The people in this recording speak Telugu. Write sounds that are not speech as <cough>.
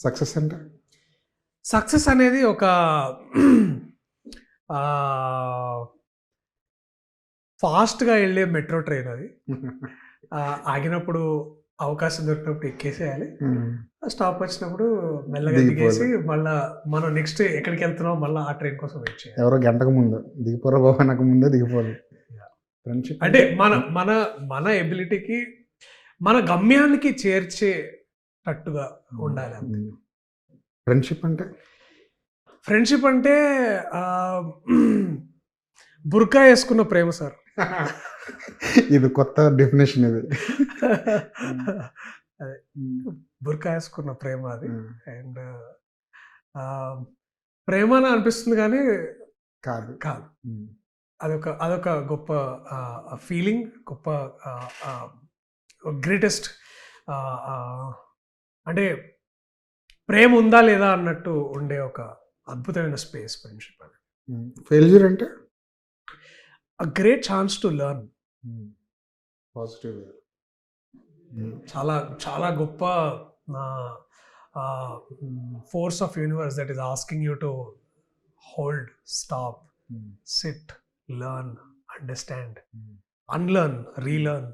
సక్సెస్ అంటే? సక్సెస్ అనేది ఒక ఫాస్ట్గా వెళ్ళే మెట్రో ట్రైన్ అది. ఆగినప్పుడు అవకాశం దొరికినప్పుడు ఎక్కేసేయాలి. స్టాప్ వచ్చినప్పుడు మెల్లగా. దిగేసి మళ్ళా మనం నెక్స్ట్ ఎక్కడికి వెళ్తున్నాం మళ్ళీ ఆ ట్రైన్ కోసం వెయిట్ చేయాలి. ఎవరో గంటకు ముందు. దిగిపోరా బాబా నాకు ముందే ఫ్రెండ్షిప్ అంటే మన మన మన ఎబిలిటీకి మన గమ్యానికి చేర్చేటట్టుగా ఉండాలి అంతే. ఫ్రెండ్షిప్ అంటే? ఫ్రెండ్షిప్ అంటే బుర్కా వేసుకున్న ప్రేమ సార్. <laughs> ఇది కొత్త డెఫినేషన్ ఇది. <laughs> అదే. బుర్కా వేసుకున్న ప్రేమ అది. అండ్ ప్రేమ అని అనిపిస్తుంది కానీ కాదు. కాదు. అదొక అదొక గొప్ప ఫీలింగ్ గొప్ప గ్రేటెస్ట్ అంటే ప్రేమ ఉందా లేదా అన్నట్టు ఉండే ఒక అద్భుతమైన స్పేస్ ఫ్రెండ్షిప్ అది. ఫెయిల్యూర్ అంటే? A great chance to learn positive చాలా చాలా గొప్ప force of universe that is asking you to hold stop sit learn understand unlearn relearn